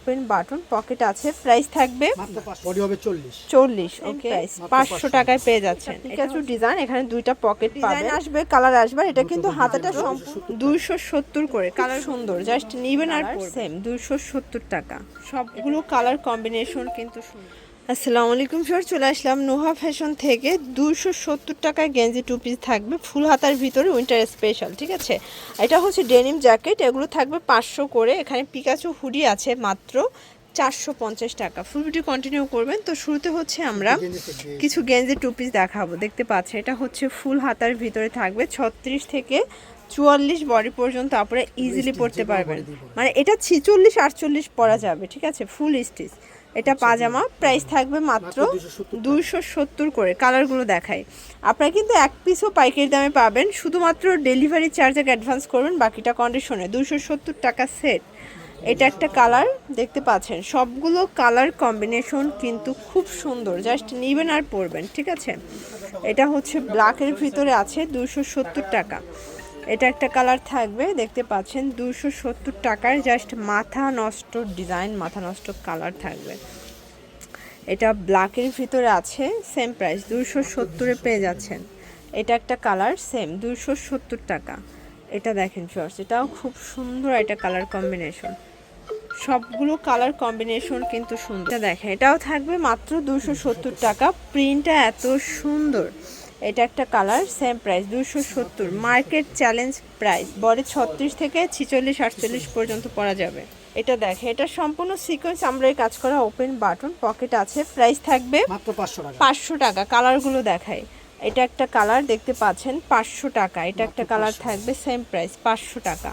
Open button pocket আছে price থাকবে body হবে চল্লিশ। চল্লিশ ওকে প্রাইস পাঁচশো 500 টাকায় পেয়ে যাচ্ছেন। পিকাচু ডিজাইন এখানে দুইটা পকেট ডিজাইন আসবে কালার আসবে এটা কিন্তু হাতাটা দুইশো সত্তর করে কালার সুন্দর জাস্ট নিবেন আর সেম দুইশো সত্তর টাকা। সবগুলো কালার কম্বিনেশন কিন্তু সুন্দর। আসসালামু আলাইকুম স্যার চলে আসলাম নোহা ফ্যাশন থেকে। দুশো সত্তর টাকায় গেঞ্জি টু পিস থাকবে ফুল হাতার ভিতরে উইন্টার স্পেশাল ঠিক আছে? এটা হচ্ছে ডেনিম জ্যাকেট এগুলো থাকবে পাঁচশো করে। এখানে পিকাচু হুডি আছে মাত্র চারশো পঞ্চাশ টাকা। ফুল ভিডিও কন্টিনিউ করবেন। তো শুরুতে হচ্ছে আমরা কিছু গেঞ্জি টু পিস দেখাবো। দেখতে পাচ্ছেন এটা হচ্ছে ফুল হাতার ভিতরে থাকবে। ছত্রিশ থেকে চুয়াল্লিশ বডি পর্যন্ত আপনারা ইজিলি পড়তে পারবেন। মানে এটা ছিচল্লিশ আটচল্লিশ পরা যাবে ঠিক আছে? ফুল স্টিচ এটা পাজামা প্রাইস থাকবে মাত্র দুইশো সত্তর করে কালারগুলো দেখায় আপনারা কিন্তু এক পিসও পাইকারি দামে পাবেন শুধুমাত্র ডেলিভারি চার্জ আগে অ্যাডভান্স করবেন বাকিটা কন্ডিশনে দুইশো সত্তর টাকা সেট এটা একটা কালার দেখতে পাচ্ছেন সবগুলো কালার কম্বিনেশন কিন্তু খুব সুন্দর। জাস্ট নিবেন আর পরবেন ঠিক আছে? এটা হচ্ছে ব্ল্যাকের ভিতরে আছে দুশো সত্তর টাকা। এটা একটা কালার থাকবে, দেখতে পাচ্ছেন দুশো সত্তর টাকার জাস্ট মাথা নষ্ট ডিজাইন, মাথা নষ্ট কালার থাকবে। এটা ব্ল্যাকের ভিতরে আছে সেম প্রাইস দুশো সত্তরে পেয়ে যাচ্ছেন। এটা একটা কালার সেম দুশো সত্তর টাকা। এটা দেখেন ফিওর্স এটাও খুব সুন্দর একটা কালার কম্বিনেশন সবগুলো কালার কম্বিনেশন কিন্তু সুন্দর। দেখেন, এটাও থাকবে মাত্র দুশো সত্তর টাকা প্রিন্টটা এত সুন্দর। এটা একটা কালার সেম প্রাইস দুশো সত্তর। মার্কেট চ্যালেঞ্জ প্রাইস বডি ছত্রিশ থেকে ছিচল্লিশ আটচল্লিশ পর্যন্ত পরা যাবে। এটা দেখে এটা সম্পূর্ণ সিকোয়েন্স আমরা এই কাজ করা ওপেন বাটন পকেট আছে প্রাইস থাকবে মাত্র পাঁচশো টাকা। পাঁচশো টাকা কালারগুলো দেখাই। এটা একটা কালার দেখতে পাচ্ছেন পাঁচশো টাকা। এটা একটা কালার থাকবে সেম প্রাইস পাঁচশো টাকা।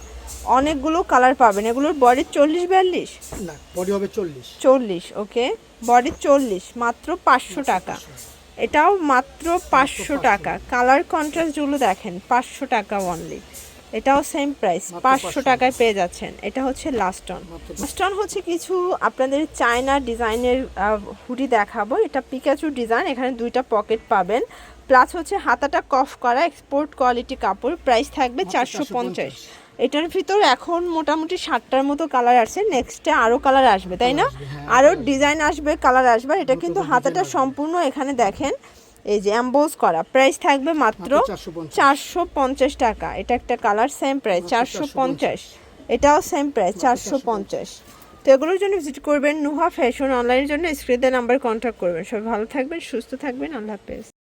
অনেকগুলো কালার পাবেন এগুলোর বডি চল্লিশ বিয়াল্লিশ? না বডি হবে চল্লিশ। চল্লিশ ওকে বডি চল্লিশ মাত্র পাঁচশো টাকা। এটাও মাত্র পাঁচশো টাকা। কালার কন্ট্রাস্টগুলো দেখেন পাঁচশো টাকা অনলি এটাও সেম প্রাইস পাঁচশো টাকায় পেয়ে যাচ্ছেন। এটা হচ্ছে লাস্ট অন লাস্ট অন হচ্ছে কিছু আপনাদের চায়না ডিজাইনের হুডি দেখাবো। এটা পিকাচু ডিজাইন এখানে দুইটা পকেট পাবেন। প্লাস হচ্ছে হাতাটা কফ করা এক্সপোর্ট কোয়ালিটি কাপড় প্রাইস থাকবে চারশো পঞ্চাশ। এটার ভিতর এখন মোটামুটি ষাটটার মতো কালার আসছে। নেক্সটে আরও কালার আসবে তাই না? আরও ডিজাইন আসবে কালার আসবে। এটা কিন্তু হাতাটা সম্পূর্ণ এখানে দেখেন এই যে অ্যাম্বোজ করা। প্রাইস থাকবে মাত্র চারশো পঞ্চাশ। চারশো পঞ্চাশ টাকা। এটা একটা কালার সেম প্রাইস চারশো পঞ্চাশ। এটাও সেম প্রাইস চারশো পঞ্চাশ। তো এগুলোর জন্য ভিজিট করবেন নুহা ফ্যাশন অনলাইনের জন্য স্ক্রিনের নাম্বার কন্ট্যাক্ট করবেন। সবাই ভালো থাকবেন সুস্থ থাকবেন। আল্লাহ হাফেজ।